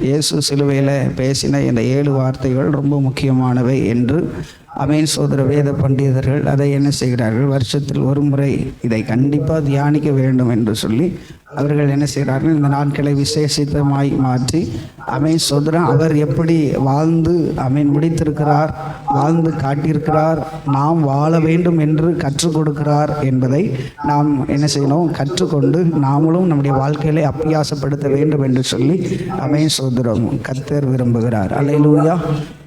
இயேசு சிலுவையில் பேசின இந்த ஏழு வார்த்தைகள் ரொம்ப முக்கியமானவை என்று அமீன் சோதர வேத பண்டிதர்கள் அதை என்ன செய்கிறார்கள்? வருஷத்தில் ஒரு முறை இதை கண்டிப்பாக தியானிக்க வேண்டும் என்று சொல்லி அவர்கள் என்ன செய்கிறார்கள்? இந்த நாட்களை விசேஷித்தமாய் மாற்றி அமேன் சோதரன் அவர் எப்படி வாழ்ந்து அமேன் முடித்திருக்கிறார் வாழ்ந்து காட்டியிருக்கிறார் நாம் வாழ வேண்டும் என்று கற்றுக் கொடுக்கிறார் என்பதை நாம் என்ன செய்யணும்? கற்றுக்கொண்டு நாமளும் நம்முடைய வாழ்க்கையிலே அப்பியாசப்படுத்த வேண்டும் என்று சொல்லி அமேன் சோதரம் கத்தர் விரும்புகிறார். அல்லையிலூயா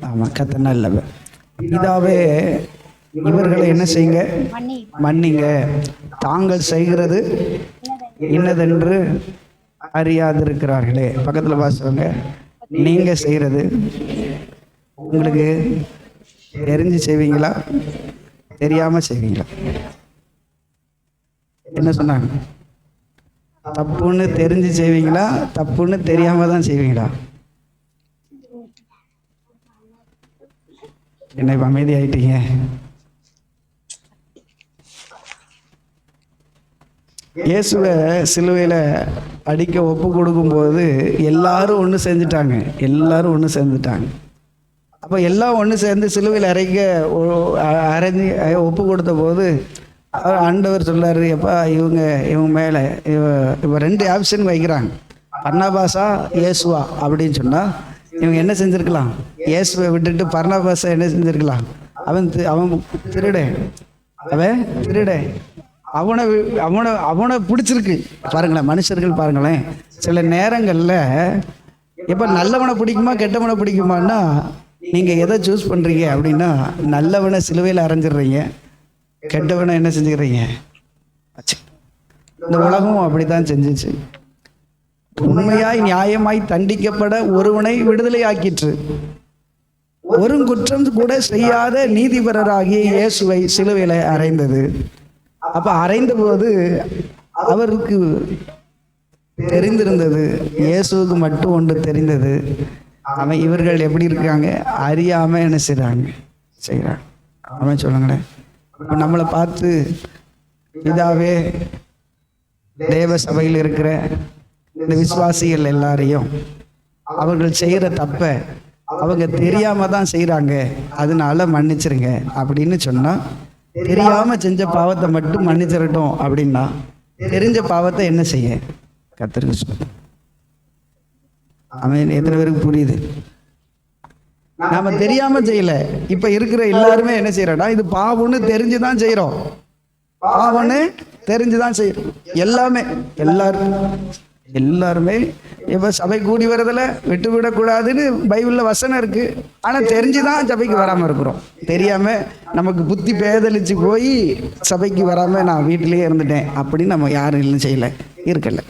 ஆமாம் கத்த நல்லவர். இதாவே இவர்களை என்ன செய்யுங்க? மன்னிங்க. தாங்கள் செய்கிறது இன்னதென்று அறியாதிருக்கிறார்களே. பக்கத்தில் வாசவங்க நீங்கள் செய்கிறது உங்களுக்கு தெரிஞ்சு செய்வீங்களா? தெரியாமல் செய்வீங்களா? என்ன சொன்னாங்க? தப்புன்னு தெரிஞ்சு செய்வீங்களா? தப்புன்னு தெரியாம தான் செய்வீங்களா? என்ன இப்போ அமைதி இயேசுவை சிலுவையில் அடிக்க ஒப்பு கொடுக்கும்போது எல்லாரும் ஒன்று சேர்ந்துட்டாங்க. எல்லாரும் ஒன்று சேர்ந்துட்டாங்க. அப்போ எல்லாம் ஒன்று சேர்ந்து சிலுவையில் அரைக்க அரைஞ்சி அ- ஒப்பு கொடுத்த போது அவர் ஆண்டவர் சொல்லாரு எப்பா இவங்க இவங்க மேலே இவ இப்போ ரெண்டு ஆப்ஷன் வைக்கிறாங்க. பர்ணாபாசா இயேசுவா அப்படின்னு சொன்னால் இவங்க என்ன செஞ்சுருக்கலாம்? இயேசுவை விட்டுட்டு பர்ணாபாசா என்ன செஞ்சுருக்கலாம்? அவன் அவன் திருடன். அவன் திருடன். அவனை வி- அவனை அவனை பிடிச்சிருக்கு. பாருங்களேன் மனுஷர்கள் பாருங்களேன். சில நேரங்களில் இப்போ நல்லவனை பிடிக்குமா கெட்டவனை பிடிக்குமான்னா நீங்கள் எதை சூஸ் பண்ணுறீங்க அப்படின்னா நல்லவனை சிலுவையில் அரைஞ்சிடுறீங்க. கெட்டவனை என்ன செஞ்சுக்கிறீங்க? இந்த உலகம் அப்படி தான் செஞ்சிச்சு. உண்மையாய் நியாயமாய் தண்டிக்கப்பட ஒருவனை விடுதலை ஆக்கிற்று. ஒரு குற்றம் கூட செய்யாத நீதிபரராகிய இயேசுவை சிலுவையில் அறைந்தது அப்ப அறைந்த போது அவருக்கு தெரிந்திருந்தது. இயேசுவுக்கு மட்டும் ஒன்று தெரிந்தது. அவன் இவர்கள் எப்படி இருக்காங்க? அறியாம என்ன செய்றாங்க? செய்யறாங்க அவன் சொல்லுங்களேன். இப்போ நம்மளை பார்த்து இதாவே தேவ சபையில் இருக்கிற இந்த விசுவாசிகள் எல்லாரையும் அவர்கள் செய்கிற தப்பை அவங்க தெரியாம தான் செய்கிறாங்க அதனால மன்னிச்சிருங்க அப்படின்னு சொன்னா தெரியாம செஞ்ச பாவத்தை மட்டும் மன்னிச்சிடட்டும் அப்படின்னா தெரிஞ்ச பாவத்தை என்ன செய்ய? கத்திரிக்க சொல்லு. அவன் எத்தனை பேருக்கு புரியுது? நாம தெரியாம செய்யல. இப்ப இருக்கிற எல்லாருமே என்ன செய்யறோம்னா இது பாவம்னு தெரிஞ்சுதான் செய்யறோம். பாவம்னு தெரிஞ்சுதான் செய்யறோம். எல்லாமே எல்லாரும். எல்லாருமே இப்போ சபை கூடி வரதில் விட்டு விடக்கூடாதுன்னு வசனம் வசனம் ஆனால் தெரிஞ்சு தான் சபைக்கு வராமல் இருக்கிறோம். தெரியாமல் நமக்கு புத்தி பேதலிச்சு போய் சபைக்கு வராமல் நான் வீட்டிலேயே இருந்துட்டேன் அப்படின்னு நம்ம யாரும் இல்லை செய்யலை. இருக்கலை.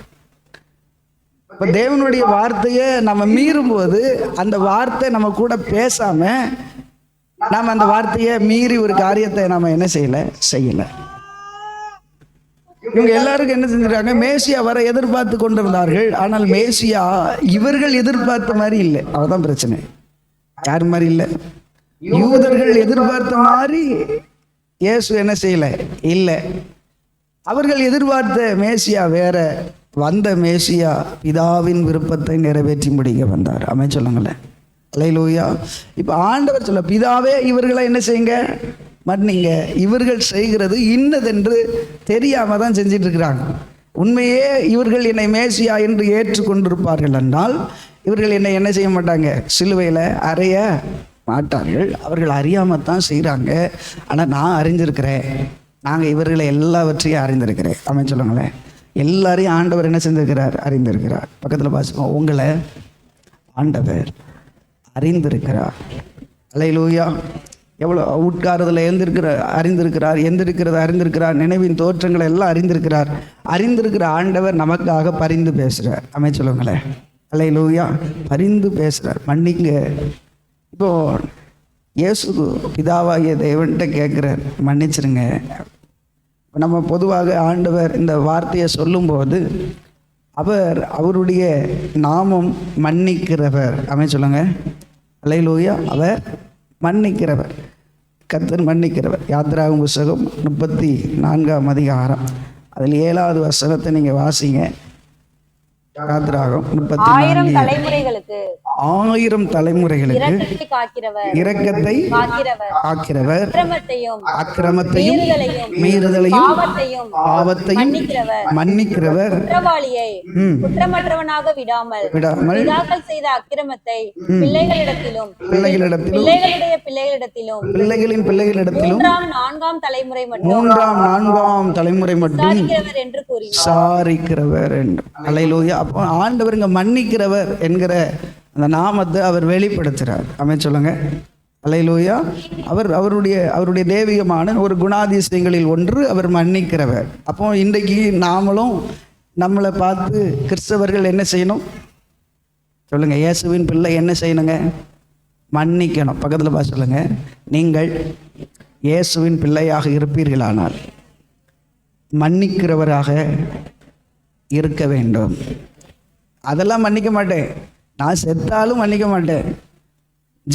இப்போ தேவனுடைய வார்த்தையை நம்ம மீறும்போது அந்த வார்த்தை நம்ம கூட பேசாமல் நாம் அந்த வார்த்தையை மீறி ஒரு காரியத்தை நம்ம என்ன செய்யலை? செய்யலை. இவங்க எல்லாருக்கும் என்ன செஞ்சிருக்காங்க? மேசியா வர எதிர்பார்த்து கொண்டிருந்தார்கள். ஆனால் மேசியா இவர்கள் எதிர்பார்த்த மாதிரி இல்லை. அவதான் பிரச்சனை. யார் மாதிரி இல்லை? யூதர்கள் எதிர்பார்த்த மாதிரி இயேசு என்ன செய்யல? இல்லை. அவர்கள் எதிர்பார்த்த மேசியா வேற வந்த மேசியா பிதாவின் விருப்பத்தை நிறைவேற்றி முடிக்க வந்தார். அமை சொல்லுங்களேன். அலையிலூயா. இப்போ ஆண்டவர் சொல்ல பிதாவே இவர்களை என்ன செய்யுங்க? மன்னிங்க இவர்கள் செய்கிறது இன்னதென்று தெரியாம தான் செஞ்சிட்டு இருக்கிறாங்க உண்மையே இவர்கள் என்னை மேசியா என்று ஏற்றுக்கொண்டிருப்பார்கள் என்றால் இவர்கள் என்னை என்ன செய்ய மாட்டாங்க? சிலுவையில் அறைய மாட்டார்கள். அவர்கள் அறியாமல் தான் செய்கிறாங்க ஆனால் நான் அறிஞ்சிருக்கிறேன். நாங்கள் இவர்களை எல்லாவற்றையும் அறிந்திருக்கிறேன். அவன் சொல்லுங்களேன். எல்லாரையும் ஆண்டவர் என்ன செஞ்சிருக்கிறார்? அறிந்திருக்கிறார். பக்கத்தில் பாசுமா உங்களை ஆண்டவர் அறிந்திருக்கிறார். அலையிலூயா. எவ்வளோ உட்காரதில் எழுந்திருக்கிற அறிந்திருக்கிறார் எந்திருக்கிறது அறிந்திருக்கிறார் நினைவின் தோற்றங்களை எல்லாம் அறிந்திருக்கிறார். அறிந்திருக்கிற ஆண்டவர் நமக்காக பரிந்து பேசுகிறார் அமை அலை லூயா பரிந்து பேசுகிறார் மன்னிங்க. இப்போ இயேசு பிதாவாகிய தேவன்கிட்ட கேட்குறார். மன்னிச்சிருங்க. நம்ம பொதுவாக ஆண்டவர் இந்த வார்த்தையை சொல்லும்போது அவர் அவருடைய நாமம் மன்னிக்கிறவர். அவன் சொல்லுங்க. அலையிலூயா அவர் மன்னிக்கிறவர். கர்த்தர் மன்னிக்கிறவர். யாத்ராகும் புஸ்தகம் முப்பத்தி நான்காம் அதிகாரம். அதில் ஏழாவது வசனத்தை நீங்கள் வாசிங்க. முப்பத்தி ஆயிரம் நான்கு. தலைமுறைகளுக்கு. ஆயிரம் தலைமுறைகளுக்கு இரக்கத்தை காக்கிறவர். அக்கிரமத்தையும் மீறுதலையும் பாவத்தையும் மன்னிக்கிறவர். குற்றமற்றவனாக விடாமல் விடாமல். செய்த அக்கிரமத்தை பிள்ளைகளிடத்திலும் பிள்ளைகளிடத்திலும் பிள்ளைகளுடைய பிள்ளைகளிடத்திலும் பிள்ளைகளின் பிள்ளைகளிடத்திலும் மூன்றாம் நான்காம் தலைமுறை மட்டும் மூன்றாம் நான்காம் தலைமுறை மட்டும் என்று கூறினார். சாரிக்கிறவர் என்று. அலையிலூயா அப்போ ஆண்டவர் இங்க மன்னிக்கிறவர் என்கிற அந்த நாமத்தை அவர் வெளிப்படுத்துகிறார் அமை சொல்லுங்க. அலையிலூயா அவர் அவருடைய அவருடைய தெய்வீகமான ஒரு குணாதிசயங்களில் ஒன்று அவர் மன்னிக்கிறவர். அப்போ இன்றைக்கு நாமளும் நம்மளை பார்த்து கிறிஸ்தவர்கள் என்ன செய்யணும்? சொல்லுங்க. இயேசுவின் பிள்ளை என்ன செய்யணுங்க? மன்னிக்கணும். பக்கத்தில் பார்த்து சொல்லுங்க. நீங்கள் இயேசுவின் பிள்ளையாக இருப்பீர்களானால் மன்னிக்கிறவராக இருக்க வேண்டும். அதெல்லாம் மன்னிக்க மாட்டேன். நான் செத்தாலும் மன்னிக்க மாட்டேன்.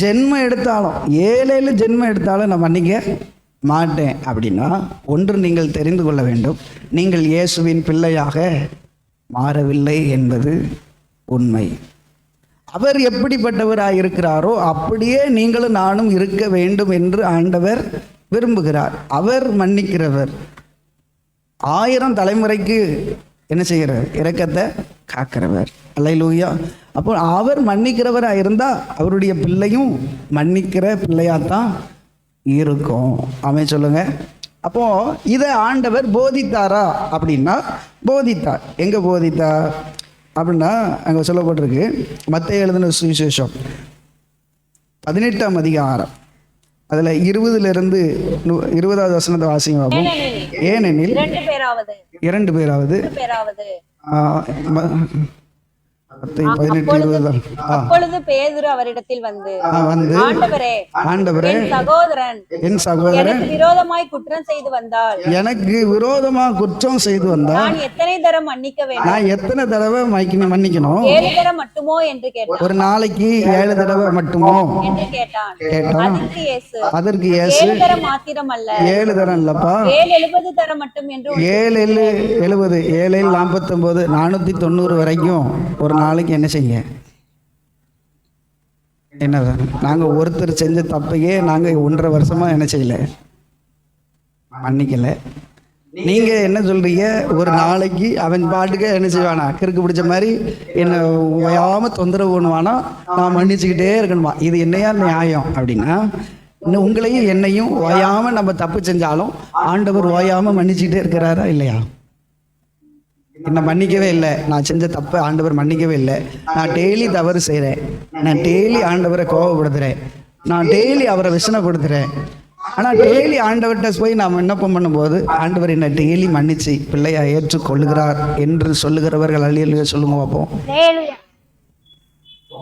ஜென்மம் எடுத்தாலும் ஏழேழு ஜென்மம் எடுத்தாலும் நான் மன்னிக்க மாட்டேன். அப்படின்னா ஒன்று நீங்கள் தெரிந்து கொள்ள வேண்டும். நீங்கள் இயேசுவின் பிள்ளையாக மாறவில்லை என்பது உண்மை. அவர் எப்படிப்பட்டவராக இருக்கிறாரோ அப்படியே நீங்களும் நானும் இருக்க வேண்டும் என்று ஆண்டவர் விரும்புகிறார். அவர் மன்னிக்கிறவர். ஆயிரம் தலைமுறைக்கு என்ன செய்கிறார்? இரக்கத்தை காக்கிறவர். அல்லையிலூயா அப்போ அவர் மன்னிக்கிறவராக இருந்தால் அவருடைய பிள்ளையும் மன்னிக்கிற பிள்ளையாத்தான் இருக்கும். அமை சொல்லுங்க. அப்போ இதை ஆண்டவர் போதித்தாரா அப்படின்னா போதித்தார். எங்கே போதித்தார்? அப்படின்னா அங்கே சொல்லப்பட்டிருக்கு. மத்திய எழுதின சுவிசேஷம். பதினெட்டாம் அதிகாரம். அதில் இருபதுலேருந்து இருபதாவது வசனத்தை வாசிங்க பார்ப்போம் ஏனெனில் இரண்டு பேராவது. அப்பொழுது பேதுரு அவரிடத்தில் வந்து ஆண்டவரே ஆண்டவரே என் சகோதரன் என் சகோதரன் எனக்கு விரோதமாய் குற்றம் செய்து வந்தால் எனக்கு விரோதமா குற்றம் செய்து வந்தா நான் எத்தனை தரம் மன்னிக்க வேண்டும்? நான் எத்தனை தடவை மன்னிக்கணும் ஏழு தரம் மட்டுமோ? என்று கேட்டான். ஒரு நாளைக்கு ஏழு தடவை மட்டுமோ? என்று கேட்டான். கேட்டான். அதற்கு இயேசு ஏழு தரம் மாத்திரம் அல்ல ஏழு தரம் இல்லப்பா. ஏழு எழுபது தரம் மட்டும் என்று ஏழு எழுபது ஏழு ஏழு நாற்பத்தொம்போது நானூற்றி தொண்ணூறு வரைக்கும் ஒரு நாளைக்கு என்ன செய்ய? என்னதான் நாங்கள் ஒருத்தர் செஞ்ச தப்பையே நாங்கள் ஒன்றரை வருஷமாக என்ன செய்யல? மன்னிக்கல. நீங்கள் என்ன சொல்கிறீங்க ஒரு நாளைக்கு அவன் பாட்டுக்கு என்ன செய்வானா? கிறுக்கு பிடிச்ச மாதிரி என்னை ஓயாமல் தொந்தரவு பண்ணுவானா? நான் மன்னிச்சுக்கிட்டே இருக்கணுமா? இது என்னையா நியாயம் அப்படின்னா இன்னும் உங்களையும் என்னையும் ஓயாமல் நம்ம தப்பு செஞ்சாலும் ஆண்டவர் ஓயாமல் மன்னிச்சுக்கிட்டே இருக்கிறாரா இல்லையா? என்னை மன்னிக்கவே இல்லை. நான் செஞ்ச தப்பை ஆண்டவர் மன்னிக்கவே இல்லை. நான் டெய்லி தவறு செய்கிறேன் நான் டெய்லி ஆண்டவரை கோவப்படுத்துகிறேன் நான் டெய்லி அவரை விசனப்படுத்துகிறேன் ஆனால் டெய்லி ஆண்டவர்கிட்ட போய் நாம் விண்ணப்பம் பண்ணும்போது ஆண்டவர் என்னை டெய்லி மன்னிச்சு பிள்ளையா ஏற்றுக்கொள்ளுகிறார் என்று சொல்லுகிறவர்கள் அழியலையோ சொல்லுங்க பார்ப்போம்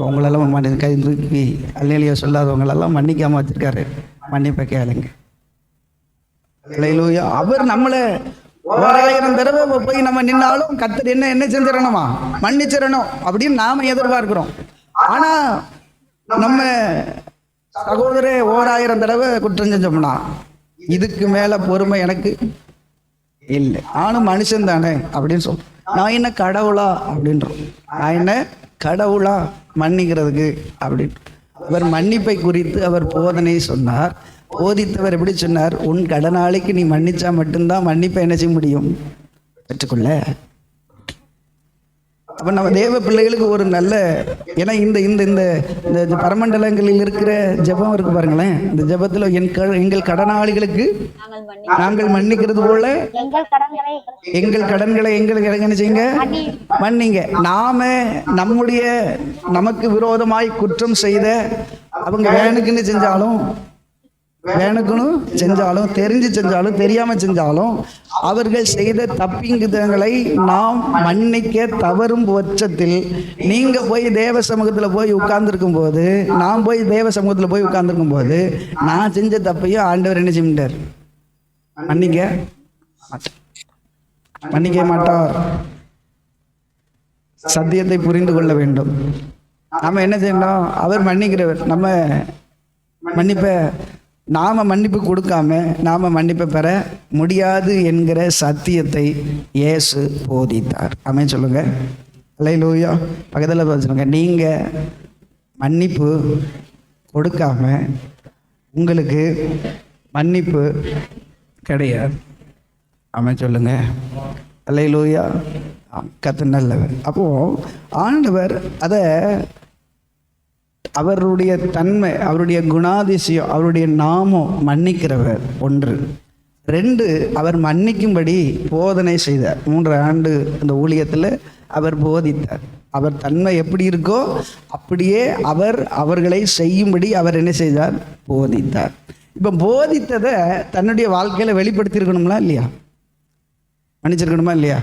உங்களெல்லாம் மன்னி கை தூக்கி அல்லையிலையோ சொல்லாதவங்களெல்லாம் மன்னிக்காம வச்சிருக்காரு. மன்னிப்பை கேளுங்க. அவர் நம்மளை ஓராயிரம் தடவை போய் நம்ம நின்னாலும் கத்தர் என்ன என்ன செஞ்சிடணுமா? மன்னிச்சிடணும் அப்படின்னு நாம எதிர்பார்க்கிறோம். ஆனா நம்ம சகோதரே ஓராயிரம் தடவை குற்றம் செஞ்சோம்னா இதுக்கு மேல பொறுமை எனக்கு இல்லை. நானும் மனுஷன் தானே அப்படின்னு சொல் நான் என்ன கடவுளா அப்படின்றோம். நான் என்ன கடவுளா மன்னிக்கிறதுக்கு அப்படின்னு. அவர் மன்னிப்பை குறித்து அவர் போதனை சொன்னார். போதித்தவர் எப்படி சொன்னார்? உன் கடனாளிக்கு நீ மன்னிச்சா மட்டும்தான் மன்னிப்பை என்ன செய்ய முடியும்? பெற்றுக்கொள்ள அப்போ நம்ம தேவ பிள்ளைகளுக்கு ஒரு நல்ல ஏன்னா இந்த இந்த இந்த இந்த பரமண்டலங்களில் இருக்கிற ஜெபம் இருக்கு பாருங்களேன். இந்த ஜெபத்தில் எங்கள் கடனாளிகளுக்கு நாங்கள் மன்னி நாங்கள் மன்னிக்கிறது போல எங்கள் கடன்களை எங்கள் கடன்களை எங்களுக்கு என்ன செய்யுங்க? மன்னிங்க. நாம நம்முடைய நமக்கு விரோதமாய் குற்றம் செய்த அவங்க வேணுக்குன்னு செஞ்சாலும் வேணுக்கணும் செஞ்சாலும் தெரிஞ்சு செஞ்சாலும் தெரியாம செஞ்சாலும் அவர்கள் செய்த தப்பிங்குதங்களை நாம் மன்னிக்க தவறும் பட்சத்தில் நீங்க போய் தேவ சமூகத்தில் போய் உட்கார்ந்துருக்கும் போது நான் போய் தேவ சமூகத்தில் போய் உட்கார்ந்துருக்கும் போது நான் செஞ்ச தப்பையும் ஆண்டவர் என்ன செய்ய மன்னிக்க மன்னிக்க மாட்டார். சத்தியத்தை புரிந்து கொள்ள வேண்டும். நாம என்ன செய்யணும்? அவர் மன்னிக்கிறவர். நம்ம மன்னிப்பை நாம் மன்னிப்பு கொடுக்காம நாம் மன்னிப்பை பெற முடியாது என்கிற சத்தியத்தை இயேசு போதித்தார். அமே சொல்லுங்க. அல்லையிலூயா பக்கத்தில் சொல்லுங்க. நீங்கள் மன்னிப்பு கொடுக்காம உங்களுக்கு மன்னிப்பு கிடையாது. அவன் சொல்லுங்க. அல்லையிலூயா கத்து நல்லவர். அப்போது ஆண்டவர் அதை அவருடைய தன்மை அவருடைய குணாதிசயம் அவருடைய நாமம் மன்னிக்கிறவர் ஒன்று. ரெண்டு அவர் மன்னிக்கும்படி போதனை செய்தார். மூன்று ஆண்டு அந்த ஊழியத்தில் அவர் போதித்தார். அவர் தன்மை எப்படி இருக்கோ அப்படியே அவர் அவர்களை செய்யும்படி அவர் என்ன செய்தார்? போதித்தார். இப்போ போதித்ததை தன்னுடைய வாழ்க்கையில் வெளிப்படுத்தியிருக்கணுங்களா இல்லையா? மன்னிச்சிருக்கணுமா இல்லையா?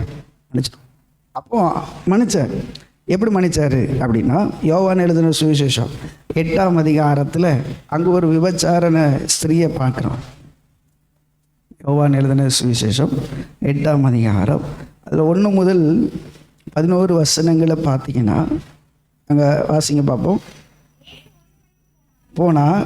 மன்னிச்சிருக்கணும். அப்போ மன்னிச்சார். எப்படி மன்னிச்சாரு அப்படின்னா யோவான் எழுதின சுவிசேஷம் எட்டாம் அதிகாரத்தில் அங்கே ஒரு விபச்சாரண ஸ்திரீயை பார்க்குறோம். யோவான் எழுதின சுவிசேஷம் எட்டாம் அதிகாரம். அதில் ஒன்று முதல் பதினோரு வசனங்களை பார்த்தீங்கன்னா அங்கே வாசிங்க பார்ப்போம். போனால்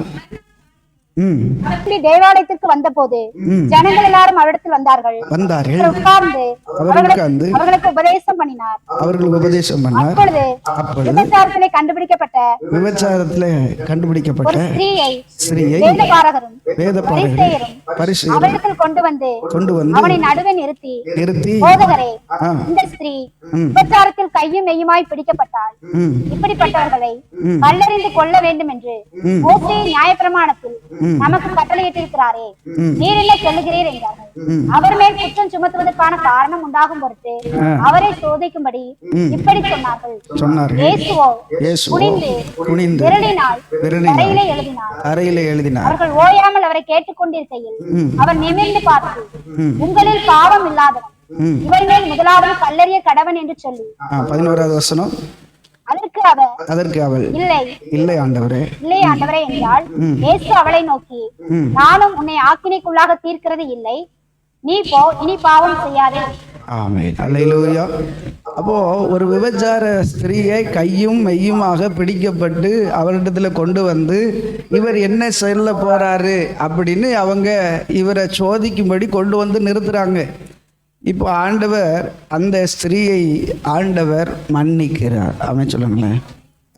ம். அப்படி தேவாலயத்திற்கு வந்தபோது ஜனங்கள் எல்லாரும் அவரிடத்தில் வந்தார்கள். வந்தார்கள். உட்கார்ந்து அவர் உட்கார்ந்து அவர்களுக்கு உபதேசம் பண்ணினார் அவர்கள் உபதேசம் பண்ணார் அப்பொழுது விபச்சாரத்திலே கண்டுபிடிக்கப்பட்ட விபச்சாரத்தில் கண்டுபிடிக்கப்பட்ட ஸ்திரீயை ஸ்திரீயை வேதபாரகரும் பரிசு அவரிடத்தில் கொண்டு வந்து கொண்டு வந்து அவனை நடுவே நிறுத்தி நிறுத்தி போதகரே இந்த ஸ்திரீ. விபச்சாரத்தில் கையும் மெய்யுமாய் பிடிக்கப்பட்டாள் ம் இப்படிப்பட்டவர்களை. கல்லறிந்து கொள்ள வேண்டும் என்று. மோசே நியாயப்பிரமாணத்தில். நமக்கு கட்டளையிட்டிருக்கிறாரே. நீர் என்ன சொல்லுகிறீர் என்றார்கள். அவர் மேல் குற்றம் சுமத்துவதற்கான காரணம் உண்டாகும் பொருட்டு. அவரை சோதிக்கும்படி. இப்படி சொன்னார்கள் குனிந்து விரலினால் எழுதினார் அறையிலே எழுதினார் அவர்கள் ஓயாமல் அவரை கேட்டுக்கொண்டிருக்கையில். அவர் நிமிர்ந்து பார்த்து. உங்களில் பாவம் இல்லாதவன் இவர் மேல் முதலாவது கல்லறிய கடவன் என்று சொல்லி பதினோராவது வசனம் அதற்கு அவர் அதற்கு அவள் இல்லை இல்லை ஆண்டவரே இல்லை ஆண்டவரே என்றால். இயேசு அவளை நோக்கி நானும் உன்னை ஆக்கினைக்குள்ளாக தீர்க்கிறது இல்லை நீ போ இனி பாவம் செய்யாதே. அப்போ ஒரு விபச்சார ஸ்திரீயை கையும் மெய்யுமாக பிடிக்கப்பட்டு அவரிடத்துல கொண்டு வந்து இவர் என்ன செல்ல போறாரு அப்படின்னு அவங்க இவரை சோதிக்கும்படி கொண்டு வந்து நிறுத்துறாங்க. இப்போ ஆண்டவர் அந்த ஸ்திரீயை ஆண்டவர் மன்னிக்கிறார். அவன் சொல்லுங்களேன்.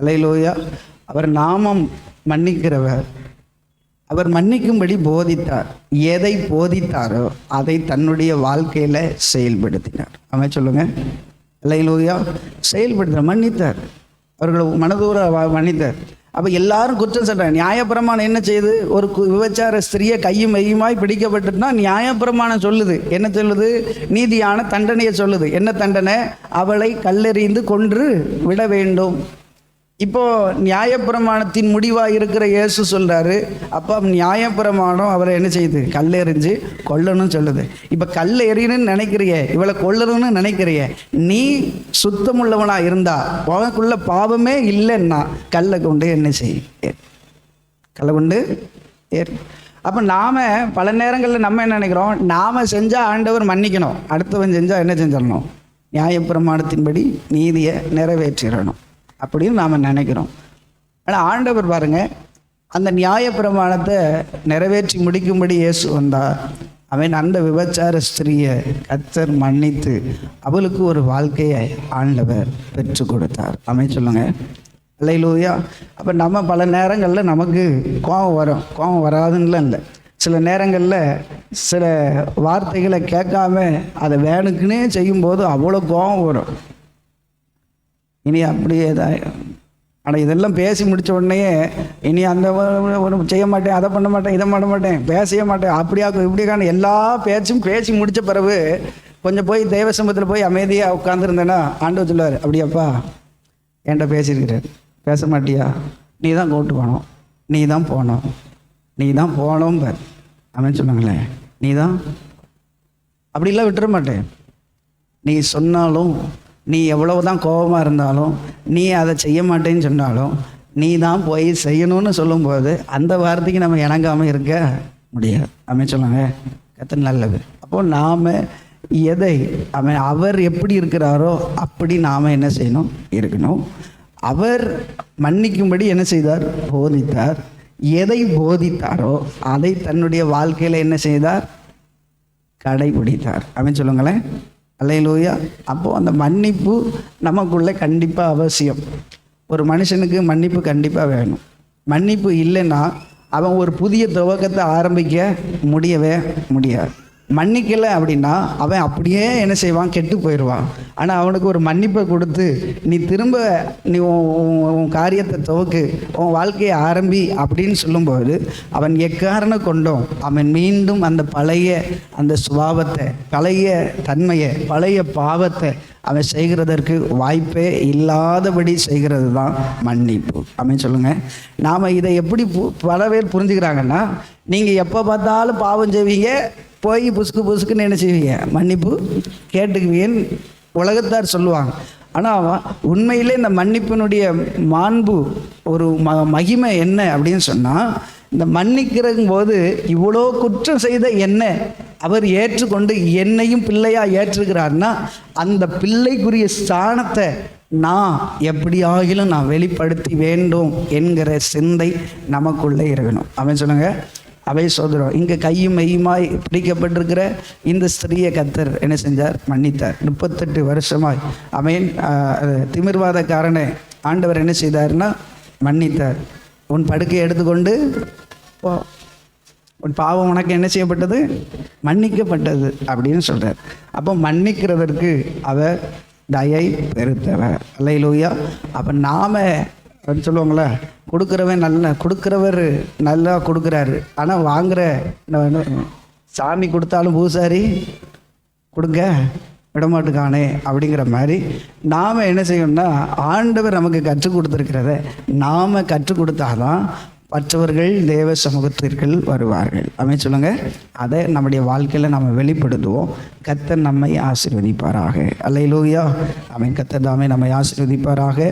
அல்லேலூயா. அவர் நாமம் மன்னிக்கிறவர். அவர் மன்னிக்கும்படி போதித்தார். எதை போதித்தாரோ அதை தன்னுடைய வாழ்க்கையில செயல்படுத்தினார். அவன் சொல்லுங்க. இல்லையிலூயா செயல்படுத்தினார் மன்னித்தார். அவர்களை மனதூர மன்னித்தார். அப்போ எல்லாரும் குற்றம் சென்றார் நியாயப்பிரமாணம் என்ன செய்யுது? ஒரு கு- விபச்சார ஸ்திரியை கையும் மெய்யுமாய் பிடிக்கப்பட்டுனா நியாயப்பிரமாணம் சொல்லுது. என்ன சொல்லுது? நீதியான தண்டனையை சொல்லுது. என்ன தண்டனை? அவளை கல்லெறிந்து கொன்று விட வேண்டும். இப்போ நியாயப்பிரமாணத்தின் முடிவாக இருக்கிற இயேசு சொல்றாரு அப்போ நியாயப்பிரமாணம் அவரை என்ன செய்யுது? கல்லெறிஞ்சு கொல்லணும்னு சொல்லுது. இப்போ கல் எறியணும்னு நினைக்கிறிய இவளை கொல்லணும்னு நினைக்கிறிய நீ சுத்தமுள்ளவனா இருந்தா உனக்குள்ள பாவமே இல்லைன்னா கல்லை கொண்டு என்ன செய்? கல்லை கொண்டு ஏறு. அப்போ நாம பல நேரங்களில் நம்ம என்ன நினைக்கிறோம்? நாம செஞ்சா ஆண்டவர் மன்னிக்கணும். அடுத்தவன் செஞ்சா என்ன செஞ்சிடணும்? நியாயப்பிரமாணத்தின்படி நீதியை நிறைவேற்றிடணும். அப்படின்னு நாம் நினைக்கிறோம். ஆனால் ஆண்டவர் பாருங்க அந்த நியாயப்பிரமாணத்தை நிறைவேற்றி முடிக்கும்படி இயேசு வந்தார். அவன் அந்த விபச்சார ஸ்திரியை கத்தர் மன்னித்து அவளுக்கு ஒரு வாழ்க்கையை ஆண்டவர் பெற்றுக் கொடுத்தார். அவன் சொல்லுங்க. இல்லையிலூயா அப்போ நம்ம பல நேரங்களில் நமக்கு கோபம் வரும். கோபம் வராதுன்னுலாம் இல்லை. சில நேரங்களில் சில வார்த்தைகளை கேட்காம அதை வேணுக்குன்னே செய்யும்போது அவ்வளோ கோபம் வரும். இனி அப்படியே தான் ஆனால் இதெல்லாம் பேசி முடித்த உடனே இனி அந்த ஒ- செய்ய மாட்டேன் அதை பண்ண மாட்டேன் இதை பண்ண மாட்டேன் பேசவே மாட்டேன் அப்படியாக்கும் இப்படியாக்கான எல்லா பேச்சும் பேசி முடித்த பிறகு கொஞ்சம் போய் தெய்வ சமூகத்தில் போய் அமைதியாக உட்காந்துருந்தேன்னா ஆண்டு சொல்லுவார் அப்படியாப்பா என்கிட்ட பேசியிருக்கிறேன் பேச மாட்டியா? நீ தான் கூப்பிட்டு போனோம் நீ தான் போனோம் நீ தான் போனோம் பார் அவன் சொன்னாங்களேன் நீ தான்? அப்படிலாம் விட்டுற மாட்டேன். நீ சொன்னாலும் நீ எவ்வளவு தான் கோபமாக இருந்தாலும் நீ அதை செய்ய மாட்டேன்னு சொன்னாலும் நீ தான் போய் செய்யணும்னு சொல்லும்போது அந்த வார்த்தைக்கு நம்ம இணங்காமல் இருக்க முடியாது. அவன் சொன்னாங்க கத்தன் நல்லது அப்போ நாம் எதை அவன் அவர் எப்படி இருக்கிறாரோ அப்படி நாம் என்ன செய்யணும்? இருக்கணும். அவர் மன்னிக்கும்படி என்ன செய்தார்? போதித்தார். எதை போதித்தாரோ அதை தன்னுடைய வாழ்க்கையில் என்ன செய்தார்? கடைபிடித்தார். அப்படின்னு சொல்லுங்களேன். அல்லையிலூயா அப்போது அந்த மன்னிப்பு நமக்குள்ளே கண்டிப்பாக அவசியம். ஒரு மனுஷனுக்கு மன்னிப்பு கண்டிப்பாக வேணும். மன்னிப்பு இல்லைன்னா அவன் ஒரு புதிய துவக்கத்தை ஆரம்பிக்க முடியவே முடியாது. மன்னிக்கலை அப்படின்னா அவன் அப்படியே என்ன செய்வான்? கெட்டு போயிடுவான். ஆனால் அவனுக்கு ஒரு மன்னிப்பை கொடுத்து நீ திரும்ப நீ உன் உன் காரியத்தை துவக்கு. உன் வாழ்க்கையை ஆரம்பி அப்படின்னு சொல்லும்போது அவன் எக்காரணம் கொண்டும் அவன் மீண்டும் அந்த பழைய அந்த சுபாவத்தை பழைய தன்மையை பழைய பாவத்தை அவன் செய்கிறதற்கு வாய்ப்பே இல்லாதபடி செய்கிறது தான் மன்னிப்பு. அவன் சொல்லுங்க. நாம் இதை எப்படி பு- பல பேர் புரிஞ்சுக்கிறாங்கன்னா நீங்கள் எப்போ பார்த்தாலும் பாவம் செய்வீங்க போய் புசுக்கு புசுக்குன்னு என்ன செய்வீங்க? மன்னிப்பு கேட்டுக்குவீன் உலகத்தார் சொல்லுவாங்க. ஆனால் உண்மையிலே இந்த மன்னிப்பினுடைய மாண்பு ஒரு ம மகிமை என்ன அப்படின்னு சொன்னால் இந்த மன்னிக்கிறங்கும் போது இவ்வளோ குற்றம் செய்த என்ன அவர் ஏற்றுக்கொண்டு என்னையும் பிள்ளையாக ஏற்றுக்கிறார்னா அந்த பிள்ளைக்குரிய ஸ்தானத்தை நான் எப்படியாகிலும் நான் வெளிப்படுத்தி வேண்டும் என்கிற சிந்தை நமக்குள்ளே இருக்கணும். அவன் சொல்லுங்கள் அவை சோதரம் இங்கே கையும் மெய்யுமாய் பிடிக்கப்பட்டிருக்கிற இந்த ஸ்திரீயை கத்தர் என்ன செஞ்சார்? மன்னித்தார். முப்பத்தெட்டு வருஷமாய். அவன் திமிர்வாதக்காரனை. ஆண்டவர் என்ன செய்தார்னா மன்னித்தார். உன் படுக்கையை எடுத்துக்கொண்டு போ. உன் பாவம் உனக்கு என்ன செய்யப்பட்டது? மன்னிக்கப்பட்டது அப்படின்னு சொல்கிறார் அப்போ மன்னிக்கிறதற்கு அவர் தயை பெருத்தவர். அல்லையிலூயா அப்போ நாம சொல்லுவாங்களே? கொடுக்குறவன் நல்ல கொடுக்குறவர் நல்லா கொடுக்குறாரு. ஆனால் வாங்குற சாமி கொடுத்தாலும் பூசாரி கொடுங்க விடமாட்டுக்கானே அப்படிங்கிற மாதிரி நாம் என்ன செய்யணும்னா ஆண்டவர் நமக்கு கற்றுக் கொடுத்துருக்கிறத நாம் கற்றுக் கொடுத்தாதான் மற்றவர்கள் தேவ சமூகத்திற்குள் வருவார்கள். அவன் சொல்லுங்க. அதை நம்முடைய வாழ்க்கையில் நம்ம வெளிப்படுத்துவோம். கத்தர் நம்மை ஆசீர்வதிப்பாராக. அல்லையிலூயா அவன் கத்தர் தாமே நம்மை ஆசீர்வதிப்பாராக.